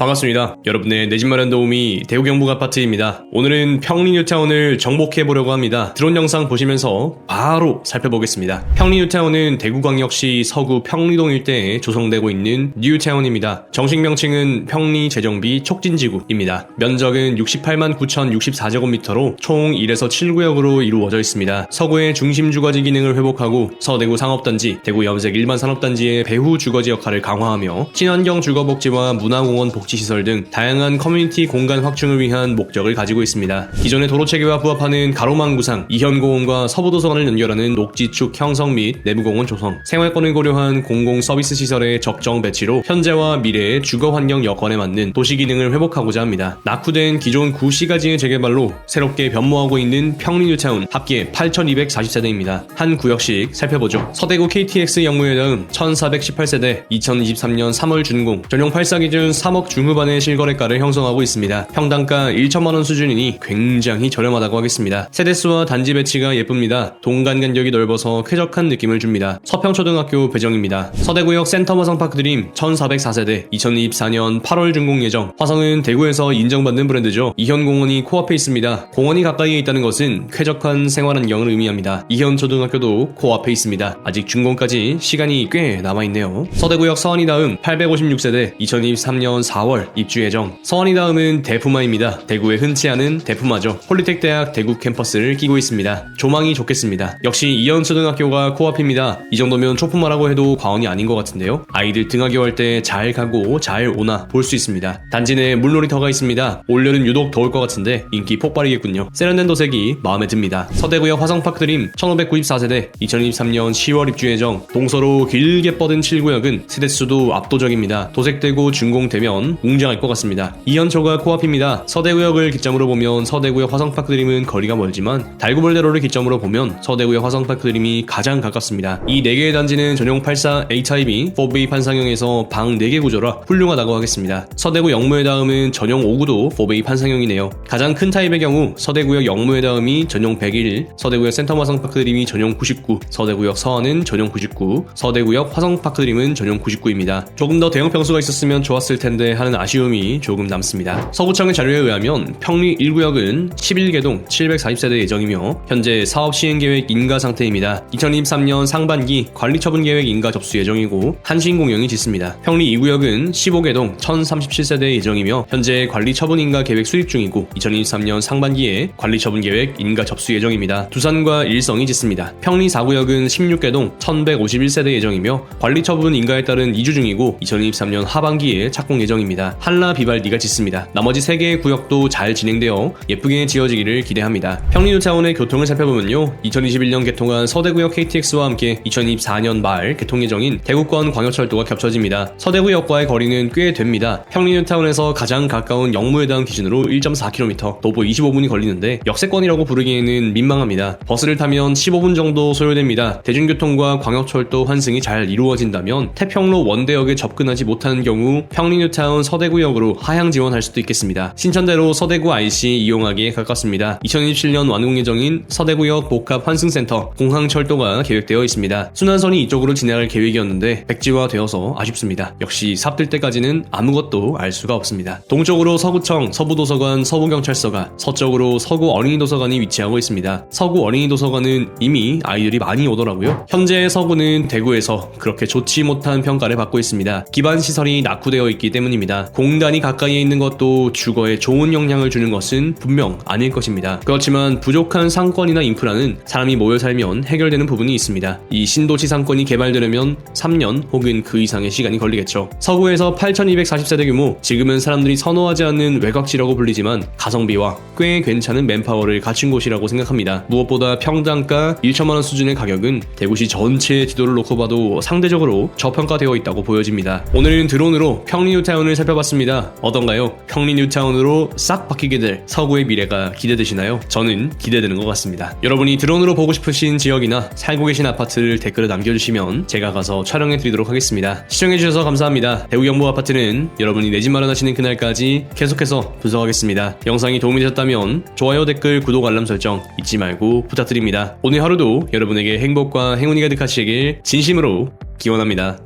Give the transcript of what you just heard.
반갑습니다. 여러분의 내 집 마련 도우미 대우 경북 아파트입니다. 오늘은 평리 뉴타운을 정복해 보려고 합니다. 드론 영상 보시면서 바로 살펴보겠습니다. 평리 뉴타운은 대구광역시 서구 평리동 일대에 조성되고 있는 뉴타운입니다. 정식 명칭은 평리 재정비 촉진지구입니다. 면적은 68만 9,064제곱미터로 총 1에서 7구역으로 이루어져 있습니다. 서구의 중심 주거지 기능을 회복하고 서대구 상업단지, 대구 염색 일반 산업단지의 배후 주거지 역할을 강화하며 친환경 주거복지와 문화공원 복지 시설 등 다양한 커뮤니티 공간 확충을 위한 목적을 가지고 있습니다. 기존의 도로 체계와 부합하는 가로망 구상, 이현공원과 서부도서관을 연결하는 녹지축 형성 및 내부공원 조성, 생활권을 고려한 공공 서비스 시설의 적정 배치로 현재와 미래의 주거 환경 여건에 맞는 도시 기능을 회복하고자 합니다. 낙후된 기존 구시가지의 재개발로 새롭게 변모하고 있는 평리 뉴타운 합계 8,240세대입니다. 한 구역씩 살펴보죠. 서대구 KTX 영무회 다음 1,418세대 2023년 3월 준공 전용 8사 기준 3억 중후반의 실거래가를 형성하고 있습니다. 평당가 1천만 원 수준이니 굉장히 저렴하다고 하겠습니다. 세대수와 단지 배치가 예쁩니다. 동간 간격이 넓어서 쾌적한 느낌을 줍니다. 서평초등학교 배정입니다. 서대구역 센터 화성파크 드림 1404세대 2024년 8월 준공 예정 화성은 대구에서 인정받는 브랜드죠. 이현공원이 코앞에 있습니다. 공원이 가까이에 있다는 것은 쾌적한 생활 환경을 의미합니다. 이현초등학교도 코앞에 있습니다. 아직 준공까지 시간이 꽤 남아있네요. 서대구역 서원이 다음 856세대 2023년 4월 입주 예정 서원이 다음은 대푸마입니다. 대구에 흔치 않은 대푸마죠. 폴리텍 대학 대구 캠퍼스를 끼고 있습니다. 조망이 좋겠습니다. 역시 이현초등학교가 코앞입니다. 이 정도면 초푸마라고 해도 과언이 아닌 것 같은데요. 아이들 등하교 할 때 잘 가고 잘 오나 볼 수 있습니다. 단지 내 물놀이터가 있습니다. 올여름 유독 더울 것 같은데 인기 폭발이겠군요. 세련된 도색이 마음에 듭니다. 서대구역 화성파크 드림 1594세대 2023년 10월 입주 예정 동서로 길게 뻗은 7구역은 세대수도 압도적입니다. 도색되고 준공되면 웅장할 것 같습니다. 이현초가 코앞입니다. 서대구역을 기점으로 보면 서대구역 화성파크 드림은 거리가 멀지만 달구벌대로를 기점으로 보면 서대구역 화성파크 드림이 가장 가깝습니다. 이 4개의 단지는 전용 84 HIB 4B 판상형에서 방 4개 구조라 훌륭하다고 하겠습니다. 서대구 영무의 다음은 전용 5구도 4B 판상형이네요. 가장 큰 타입의 경우 서대구역 영무의 다음이 전용 101, 서대구역 센터 화성파크 드림이 전용 99, 서대구역 서원은 전용 99, 서대구역 화성파크 드림은 전용 99입니다. 조금 더 대형 평수가 있었으면 좋았을 텐데 하는 아쉬움이 조금 남습니다. 서구청의 자료에 의하면 평리 1구역은 11개동 740세대 예정이며 현재 사업 시행 계획 인가 상태입니다. 2023년 상반기 관리 처분 계획 인가 접수 예정이고 한신 공영이 짓습니다. 평리 2구역은 15개동 1037세대 예정이며 현재 관리 처분 인가 계획 수립 중이고 2023년 상반기에 관리 처분 계획 인가 접수 예정입니다. 두산과 일성이 짓습니다. 평리 4구역은 16개동 1151세대 예정이며 관리 처분 인가에 따른 이주 중이고 2023년 하반기에 착공 예정입니다. 한라 비발디가 짓습니다. 나머지 3개의 구역도 잘 진행되어 예쁘게 지어지기를 기대합니다. 평리뉴타운의 교통을 살펴보면요. 2021년 개통한 서대구역 KTX와 함께 2024년 말 개통 예정인 대구권 광역철도가 겹쳐집니다. 서대구역과의 거리는 꽤 됩니다. 평리뉴 타운에서 가장 가까운 영무회당 기준으로 1.4km, 도보 25분이 걸리는데 역세권이라고 부르기에는 민망합니다. 버스를 타면 15분 정도 소요됩니다. 대중교통과 광역철도 환승이 잘 이루어진다면 태평로 원대역에 접근하지 못하는 경우 평리뉴타운 서대구역으로 하향 지원할 수도 있겠습니다. 신천대로 서대구 IC 이용하기에 가깝습니다. 2027년 완공 예정인 서대구역 복합 환승센터 공항철도가 계획되어 있습니다. 순환선이 이쪽으로 진행할 계획이었는데 백지화되어서 아쉽습니다. 역시 삽들 때까지는 아무것도 알 수가 없습니다. 동쪽으로 서구청, 서부도서관, 서부경찰서가, 서쪽으로 서구 어린이도서관이 위치하고 있습니다. 서구 어린이도서관은 이미 아이들이 많이 오더라고요. 현재 서구는 대구에서 그렇게 좋지 못한 평가를 받고 있습니다. 기반 시설이 낙후되어 있기 때문입니다. 공단이 가까이에 있는 것도 주거에 좋은 영향을 주는 것은 분명 아닐 것입니다. 그렇지만 부족한 상권이나 인프라는 사람이 모여 살면 해결되는 부분이 있습니다. 이 신도시 상권이 개발되려면 3년 혹은 그 이상의 시간이 걸리겠죠. 서구에서 8,240세대 규모, 지금은 사람들이 선호하지 않는 외곽지라고 불리지만 가성비와 꽤 괜찮은 맨파워를 갖춘 곳이라고 생각합니다. 무엇보다 평당가 1천만 원 수준의 가격은 대구시 전체의 지도를 놓고 봐도 상대적으로 저평가되어 있다고 보여집니다. 오늘은 드론으로 평리 뉴타운을 살펴봤습니다. 어떤가요? 뉴타운으로 싹 바뀌게 될 서구의 미래가 기대되시나요? 저는 기대되는 것 같습니다. 여러분이 드론으로 보고 싶으신 지역이나 살고 계신 아파트를 댓글에 남겨주시면 제가 가서 촬영해 드리도록 하겠습니다. 시청해주셔서 감사합니다. 영부 아파트는 여러분이 내 집 마련하시는 그날까지 계속해서 분석하겠습니다. 영상이 도움이 되셨다면 좋아요, 댓글, 구독, 알람 설정 잊지 말고 부탁드립니다. 오늘 하루도 여러분에게 행복과 행운이 가득하시길 진심으로 기원합니다.